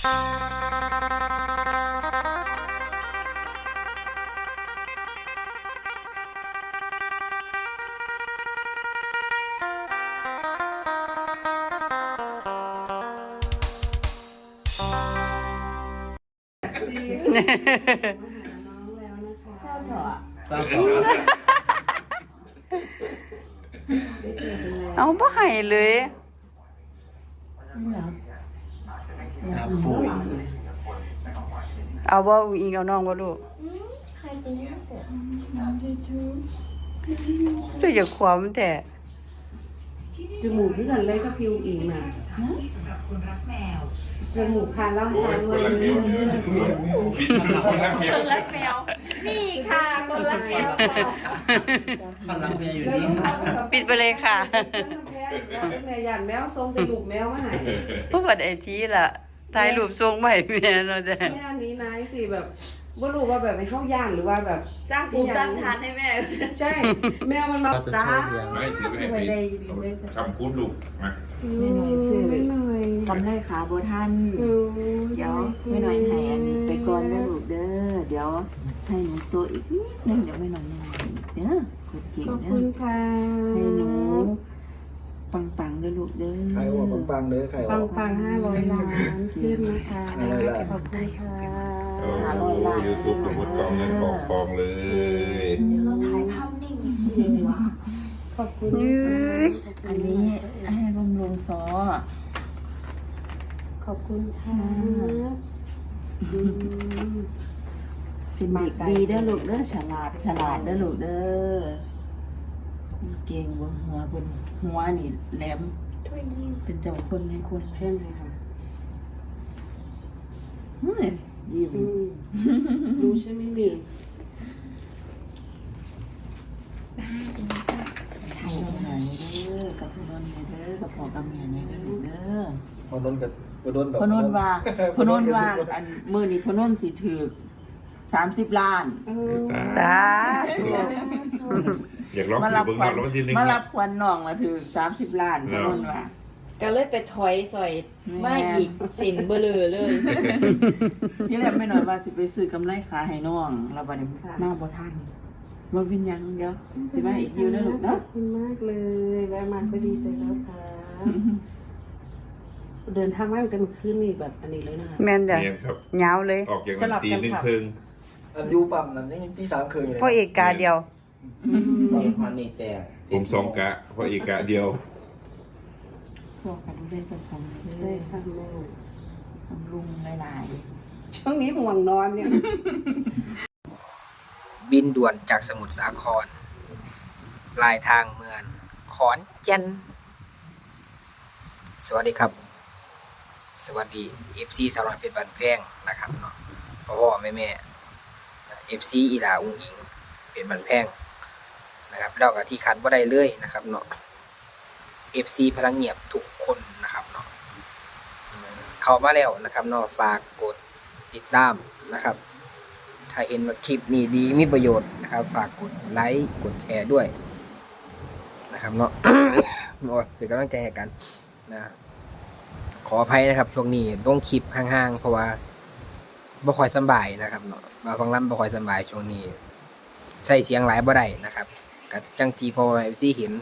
เศร้าเถอะทราบต่อได้เจอกันแล้วเอาบ่ให้เลย ครับปู่เอาบ่อิงเอาน้องบ่ลูกใครจะยุ่งแต่จะอย่าความแต่จมูกที่กันเลยก็พิวอิงมาจมูกพาล่องพาด้วยนี่คนรักแมวนี่ค่ะคนรักแมวค่ะท่านรักเมียอยู่นี่ครับปิดไปเลยค่ะแม่ยันแมวทรงจมูกแมวมาให้เพราะว่าไอทีล่ะ ถ่ายรูปส่งมาให้แม่เราจะแม่อันนี้นายสิแบบว่ารู้ว่าแบบให้เข้าย่านหรือว่าแบบจ้างปูตั้งทานให้แม่ ใช่ แมวมันมาเราจะจ้าช่วยเลี้ยง ไม่ถือให้ไปคำพูดลูกมาไม่หน่อยซื้อไม่หน่อยกำไรขาโบท่าน อืมเดี๋ยวไม่หน่อยให้อันนี้ไปก่อนนะลูกเด้อ เดี๋ยวให้หนูตัวอีกนิดนึงเดี๋ยวไม่หน่อยยังไงเด้อคนเก่งขอบเด้คุอณค่ะให้หนู ปังๆเด้อลูกเด้อใครออกปังๆเลยใครอปัองกปังห้าร้อยล้านขึ้นนะคะห้าร้อยล้าน ขอบคุณค่ะโอ้ยูทูบสมมติกองเงินกองทองเลยเราถ่ายภาพนิ่งขอบคุณยื้ยอันนี้ให้บำรุงซอขอบคุณค่ะอืมเป็นเด็กดีเด้อลูกเด้อฉลาดฉลาดเด้อลูกเด้อ เก่งบนหัวบนหัวนี่แหลมถ้วยยิ้มเป็นเจ้าคนในคนใช่ไหมคะเฮ้ยยิ้มอืมรู้ใช่ไหมมีไทยกับหายเด้อกับพนนเด้อกับพ่อกับแม่เนี่ยเด้อลูกเด้อพอนนกับพอนนดอกพนนว่าพนนว่าอันมือนี้พนนสิถือสามสิบล้านเออสาธุ อยากร้องมาถือรับเบิ้งควันรางวัลที่หนึ่งมานะรับควันน้องละถือสามสิบล้านพนนว่า ก็เลยไปถอยสอยมาอีกสินเบลอเลยนี่แหละไม่น้อยว่าสิไปซื้อกำไรขาให้น้องเราบัดนี้มาบ่ทันบ่เป็นหยังเดี๋ยวสิมาอีกอยู่นะลูกขเนาะอบคุณมากเลยแวะมาก็ดีใจแล้วค่ะ เดินทางบ้านกันคืนนี่แบบอันนี้เลยนะคะ แม่นจ้ะเนียนครับ ยาวเลยออกอย่างนั้นตีหนึ่งครึ่งอันยูปั๊มนั่นนี่พี่สามเคยเลยพ่อเอกกาเดียว ปั๊มพันนี่แจกผมสองกะเพราะเอกกะเดียว สวัสดีเด้จ้าของเด้ได้อค่ะแม่บำรุงหลายช่วงนี้ห่วงนอนเนี่ย บินด่วนจากสมุทรสาครปลายทางเมืองขอนแก่นสวัสดีครับ สวัสดี FC สาวน้อยเพชรบันแพงนะครับเนาะพ่อพ่อแม่แม่ FC อีหลาอุ้งอิงเพชรบันแพง นะครับแล้วก็ที่คัดว่าได้เลยนะครับเนาะ FC พลังเงียบทุกคนนะครับเนาะเข้ามาแล้วนะครับเนาะฝากกดติดตามนะครับถ้าเห็นว่าคลิปนี้ดีมีประโยชน์นะครับ ฝากกดไลค์กดแชร์ด้วยนะครับเนาะโอ้ยเป็นกำลังใจให้กันนะขออภัยนะครับ ช่วงนี้ต้องคลิปห่างๆ เพราะว่าบ่ค่อยสบายนะครับเนาะมาฟังลำบ่ค่อยสบายช่วงนี้ ใส่เสียงหลายบ่ได้นะครับ กับจังทีพอเอฟซีเห็น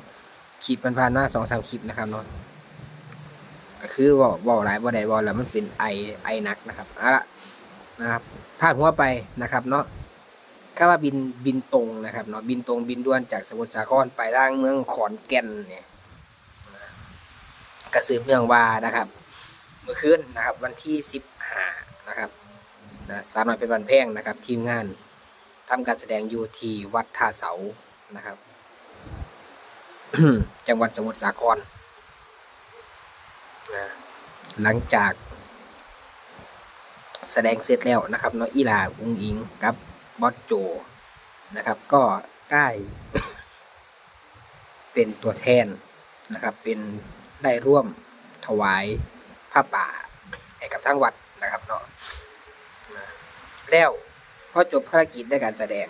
คลิปมันผ่านมาสองสามคลิปนะครับเนาะก็คือเว่าเว่าหลายบ่ได้เว่าแล้วมันเป็นไอไอหนักนะครับเอาละนะครับพาดหัวไปนะครับ เนาะก็ว่าบินบินตรงนะครับเนาะบินตรงบินด่วนจากสมุทรสาครไปทางเมืองขอนแก่นเนี่ยกระสืบเนื่องวานะครับ เมื่อคืนนะครับ วันที่สิบห้านะครับนะสามวน้อยเป็นบันแพงนะครับ ทีมงานทำการแสดงอยู่ที่วัดท่าเสา นะครับ จังหวัดสมุทรสาครนะหลังจากแสดงเสร็จแล้วนะครับเนาะอีหลาอุงอิงกับบอสโจนะครับ ก็ได้เป็นตัวแทนนะครับ เป็นได้ร่วมถวายผ้าป่าให้กับทั้งวัดนะครับเนาะแล้วพอจบภารกิจในการแสดง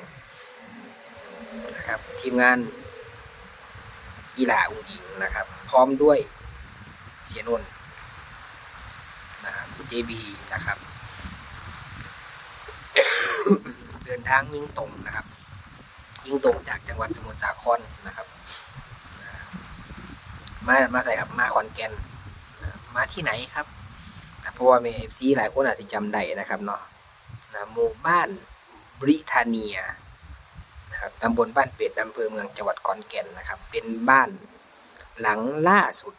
นะครับ ทีมงานอีหลาอุงอิงนะครับ พร้อมด้วยเสียนนท์นะครับ JB นะครับ เดินทางยิ่งตรงนะครับ ยิ่งตรงจากจังหวัดสมุทรสาครนะครับ มามาใส่ครับมาขอนแก่นมาที่ไหนครับเพราะว่ามีเอฟซีหลายคนอาจจะจำได้นะครับเนาะนะหมู่บ้านบริทาเนีย นะครับตำบลบ้านเป็ดอำเภอเมืองจังหวัดขอนแก่นนะครับ เป็นบ้านหลังล่าสุด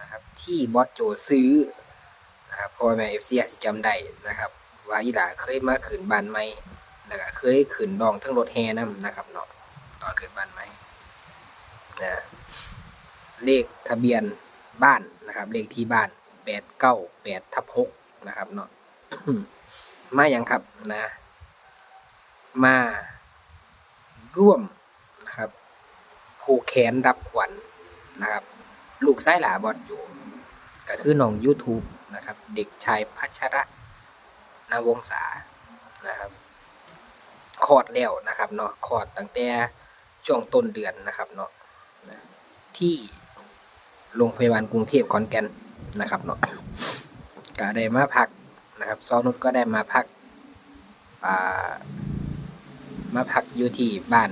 นะครับที่บอสโจซื้อนะครับเพราะว่าแม่เอฟซีอาจจะจำได้นะครับว่าอีหลาเคยมาขืนบ้านใหม่แล้วก็เคยขืนดองทั้งรถแฮนํนะครับเนาะตอนขืนบ้านใหมนะเลขทะเบียนบ้านนะครับ เลขที่บ้านแปดเก้าแปดทับหกนะครับเนาะมาอย่างครับนะ มา ร่วมนะครับผูกแขนรับขวัญนะครับ ลูกไส้หลาบอดอยู่ก็คือน้อง YouTube นะครับ เด็กชายพัชระนาวงศานะครับคลอดแล้วนะครับเนาะคลอดตั้งแต่ช่วงต้นเดือนนะครับเนาะนะที่โรงพยาบาลกรุงเทพขอนแก่นนะครับเนาะก็ได้มาพักนะครับซอนุชก็ได้มาพักอ่า มาพักอยู่ที่บ้าน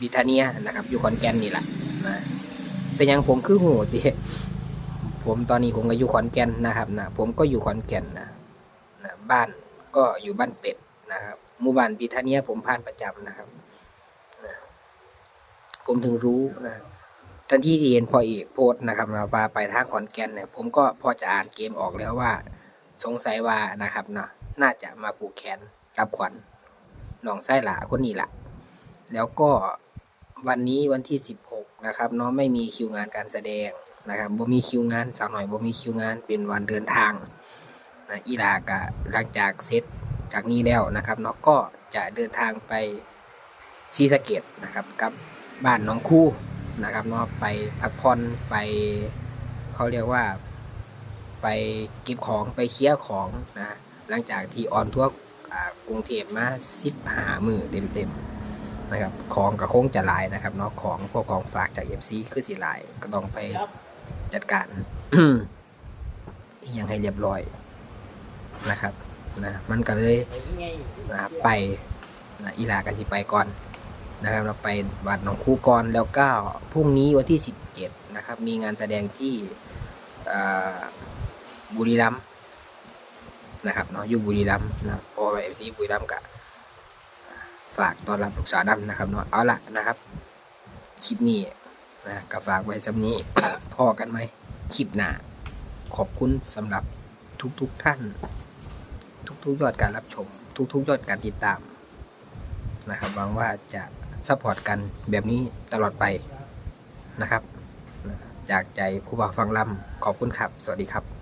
บิทาเนียนะครับ อยู่ขอนแก่นนี่แหละนะเป็นหยังผมคือหูติผมตอนนี้ผมก็อยู่ขอนแก่นนะครับนะผมก็อยู่ขอนแก่นนะนะบ้านก็อยู่บ้านเป็ดนะครับหมู่บ้านบิทาเนียผมผ่านประจำนะครับนะผมถึงรู้นะทันที่ที่เห็นพอเอกโพสนะครับมาว่าไปทางขอนแก่นเนี่ย ผมก็พอจะอ่านเกมออกแล้วว่า สงสัยว่านะครับเนาะน่าจะมาผูกแขนรับขวัญ หนองไส้หลาคนนี้แหละแล้วก็วันนี้วันที่ 16 นะครับเนาะไม่มีคิวงานการแสดงนะครับบ่มีคิวงานสาวหน่อยบ่มีคิวงานเป็นวันเดินทางนะอีลากะหลังจากเซตจากนี้แล้วนะครับเนาะก็จะเดินทางไปศรีสเกดนะครับกับบ้านน้องคู่นะครับเนาะไปพักผ่อนไปเขาเรียกว่า ไปเก็บของไปเคลียร์ของนะหลังจากที่ออนทั่วร์ กรุงเทพมาสิบหามือเต็มๆนะครับของก็คงจะลายนะครับเนาะของพวกของฝากจากเอฟซีคือสิลายก็ต้องไปจัดการอย่างให้เรียบร้อยนะครับนะมันก็เลยนะไปนะอีหลากันที่ไปก่อนนะครับเราไปวัดหนองคูก่อนแล้วก็พรุ่งนี้วันที่ 17 นะครับ มีงานแสดงที่บุรีรัมย์ นะครับเนาะอยู่บุรีรัมย์นะพอเอฟซีบุรีรัมย์กะฝากต้อนรับลูกสาวดำนะครับเนาะเอาละนะครับคลิปนี้นะก็ฝากไว้สำนี้พอกันไหมคลิปหน้าขอบคุณสำหรับทุกๆทท่าน ทุกๆยอดการรับชม ทุกๆยอดการติดตามนะครับหวังว่าจะซัพพอร์ตกันแบบนี้ตลอดไปนะครับ จากใจผู้บ่าวฟังลำขอบคุณครับ สวัสดีครับ